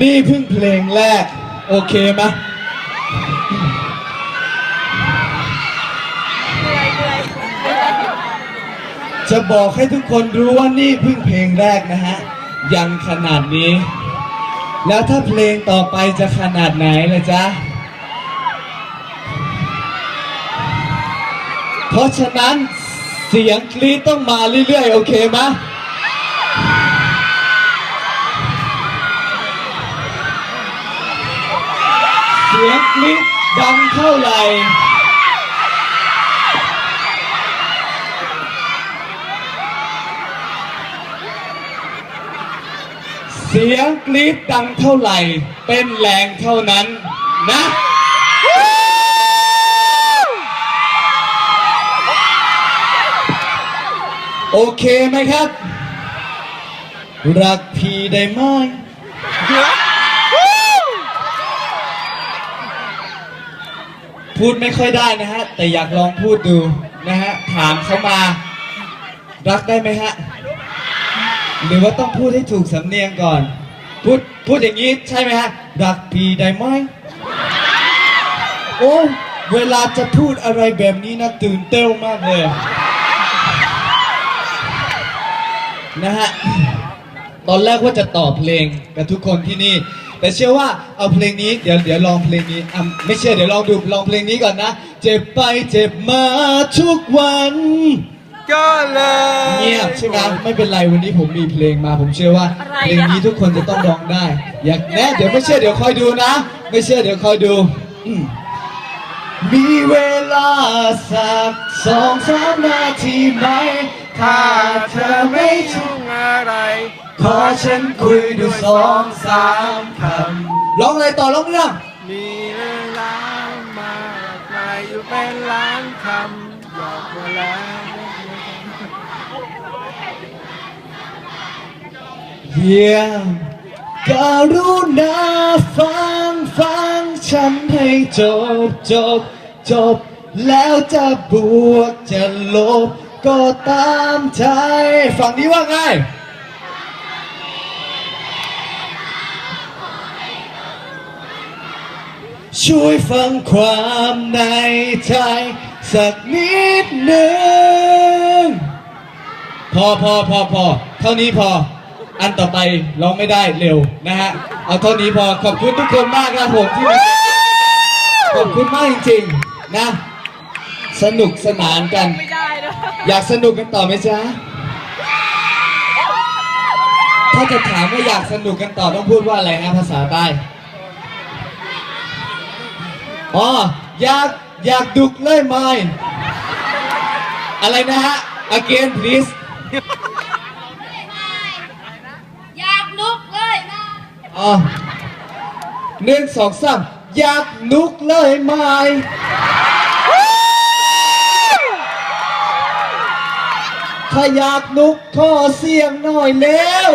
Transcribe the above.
นี่เพิ่งเพลงแรก โอเคไหมจะบอกให้ทุกคนรู้ว่านี่เพิ่งเพลงแรกนะฮะ ยังขนาดนี้ แล้วถ้าเพลงต่อไปจะขนาดไหนล่ะจ๊ะ เพราะฉะนั้นเสียงกรี๊ดต้องมาเรื่อยๆ โอเคไหม เสียงกรี๊ดดังเท่าไหร่เสียงกรี๊ดดังเท่าไหร่ เป็นแรงเท่านั้นนะโอเคไหมครับ รักพี่ได้ไหม พูดไม่ค่อยได้นะฮะ แต่อยากลองพูดดูนะฮะ ถามเขามา รักได้ไหมฮะ หรือว่าต้องพูดให้ถูกสำเนียงก่อน พูด พูดอย่างนี้ใช่ไหมฮะ รักพี่ได้ไหม โอ้ เวลาจะพูดอะไรแบบนี้นะตื่นเต้นมากเลย นะฮะ ตอนแรกว่าจะต่อเพลงกับทุกคนที่นี่ แต่เชื่อว่าเอาเพลงนี้เดี๋ยวเดี๋ยวลองเพลงนี้อะไม่เชื่อเดี๋ยวลองดูลองเพลงนี้ก่อนนะ เจ็บไปเจ็บมาทุกวัน ก็เลยเงียบใช่ไหมไม่เป็นไรวันนี้ผมมีเพลงมา ผมเชื่อว่าอะไรอะเพลงนี้ทุกคนจะต้องร้องได้ อยากแน่เดี๋ยวไม่เชื่อเดี๋ยวคอยดูนะ ไม่เชื่อเดี๋ยวคอยดูอืมมีเวลาสักสองสามนาทีไหมถ้าเธอไม่ชุกอะไรข อฉันคุยดูสองสามคำร้องอะไรต่อร้องเรื่องมีเวลามากมายอยู่เป็นล้านคำบอกมาแล้วเยี่ยมการุณาฟังฟังฉันให้จบจบจบ แล้วจะบวกจะลบ ก็ตามใจ ฝั่งนี้ว่าไง ช่วยฟังความในใจ สักนิดหนึ่งพอพอพอพอเท่านี้พอ อันต่อไปร้องไม่ได้เร็วนะฮะ เอาเท่านี้พอขอบคุณทุกคนมากครับผมที่มาขอบคุณมากจริงๆนะ สนุกสนานกัน ไม่ได้นะอยากสนุกกันต่อไหมจ๊ะถ้าจะถามว่าอยากสนุกกันต่อต้องพูดว่าอะไรฮะภาษาใต้ อ๋ออยากอยากดุกเลยไหมอะไรนะฮะ again please อยากลุกเลยนะอ๋อหนึ่งสองสามอยากนุกเลยไหมถ้าอยากนุกขอเสียงหน่อยเร็ว